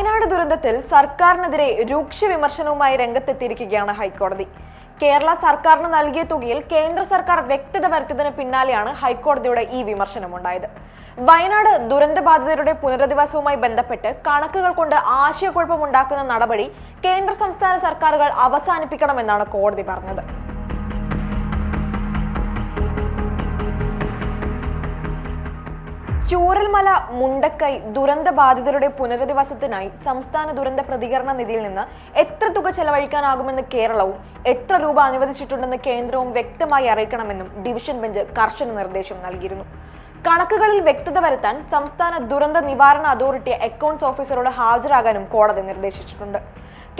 വയനാട് ദുരന്തത്തിൽ സർക്കാരിനെതിരെ രൂക്ഷ വിമർശനവുമായി രംഗത്തെത്തിയിരിക്കുകയാണ് ഹൈക്കോടതി. കേരള സർക്കാരിന് നൽകിയ തുകയിൽ കേന്ദ്ര സർക്കാർ വ്യക്തത വരുത്തിയതിന് പിന്നാലെയാണ് ഹൈക്കോടതിയുടെ ഈ വിമർശനമുണ്ടായത്. വയനാട് ദുരന്തബാധിതരുടെ പുനരധിവാസവുമായി ബന്ധപ്പെട്ട് കണക്കുകൾ കൊണ്ട് ആശയക്കുഴപ്പമുണ്ടാക്കുന്ന നടപടി കേന്ദ്ര സംസ്ഥാന സർക്കാരുകൾ അവസാനിപ്പിക്കണമെന്നാണ് കോടതി പറഞ്ഞത്. ചൂരൽമല മുണ്ടക്കൈ ദുരന്ത ബാധിതരുടെ പുനരധിവാസത്തിനായി സംസ്ഥാന ദുരന്ത പ്രതികരണ നിധിയിൽ നിന്ന് എത്ര തുക ചെലവഴിക്കാനാകുമെന്ന് കേരളവും എത്ര രൂപ അനുവദിച്ചിട്ടുണ്ടെന്ന് കേന്ദ്രവും വ്യക്തമായി അറിയിക്കണമെന്നും ഡിവിഷൻ ബെഞ്ച് കർശന നിർദ്ദേശം നൽകിയിരുന്നു. കണക്കുകളിൽ വ്യക്തത വരുത്താൻ സംസ്ഥാന ദുരന്ത നിവാരണ അതോറിറ്റി അക്കൗണ്ട്സ് ഓഫീസറോട് ഹാജരാകാനും കോടതി നിർദ്ദേശിച്ചിട്ടുണ്ട്.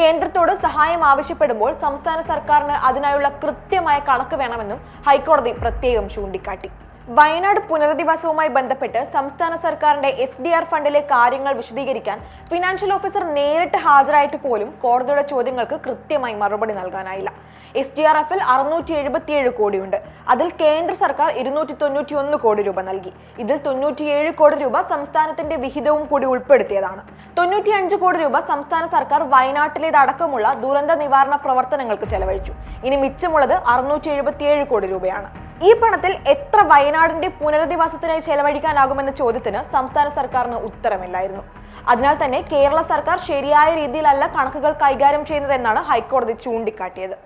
കേന്ദ്രത്തോട് സഹായം ആവശ്യപ്പെടുമ്പോൾ സംസ്ഥാന സർക്കാരിന് അതിനായുള്ള കൃത്യമായ കണക്ക് വേണമെന്നും ഹൈക്കോടതി പ്രത്യേകം ചൂണ്ടിക്കാട്ടി. വയനാട് പുനരധിവാസവുമായി ബന്ധപ്പെട്ട് സംസ്ഥാന സർക്കാരിന്റെ എസ് ഡി ആർ ഫണ്ടിലെ കാര്യങ്ങൾ വിശദീകരിക്കാൻ ഫിനാൻഷ്യൽ ഓഫീസർ നേരിട്ട് ഹാജരായിട്ട് പോലും കോടതിയുടെ ചോദ്യങ്ങൾക്ക് കൃത്യമായി മറുപടി നൽകാനായില്ല. എസ് ഡി ആർ എഫിൽ അറുന്നൂറ്റി എഴുപത്തിയേഴ് കോടിയുണ്ട്. അതിൽ കേന്ദ്ര സർക്കാർ ഇരുന്നൂറ്റി തൊണ്ണൂറ്റി ഒന്ന് കോടി രൂപ നൽകി. ഇതിൽ തൊണ്ണൂറ്റിയേഴ് കോടി രൂപ സംസ്ഥാനത്തിന്റെ വിഹിതവും കൂടി ഉൾപ്പെടുത്തിയതാണ്. തൊണ്ണൂറ്റി അഞ്ച് കോടി രൂപ സംസ്ഥാന സർക്കാർ വയനാട്ടിലേതടക്കമുള്ള ദുരന്ത നിവാരണ പ്രവർത്തനങ്ങൾക്ക് ചെലവഴിച്ചു. ഇനി മിച്ചമുള്ളത് അറുന്നൂറ്റി കോടി രൂപയാണ്. ഈ പണത്തിൽ എത്ര വയനാടിന്റെ പുനരധിവാസത്തിനായി ചെലവഴിക്കാനാകുമെന്ന ചോദ്യത്തിന് സംസ്ഥാന സർക്കാരിന് ഉത്തരമില്ലായിരുന്നു. അതിനാൽ തന്നെ കേരള സർക്കാർ ശരിയായ രീതിയിലല്ല കണക്കുകൾ കൈകാര്യം ചെയ്യുന്നതെന്നാണ് ഹൈക്കോടതി ചൂണ്ടിക്കാട്ടിയത്.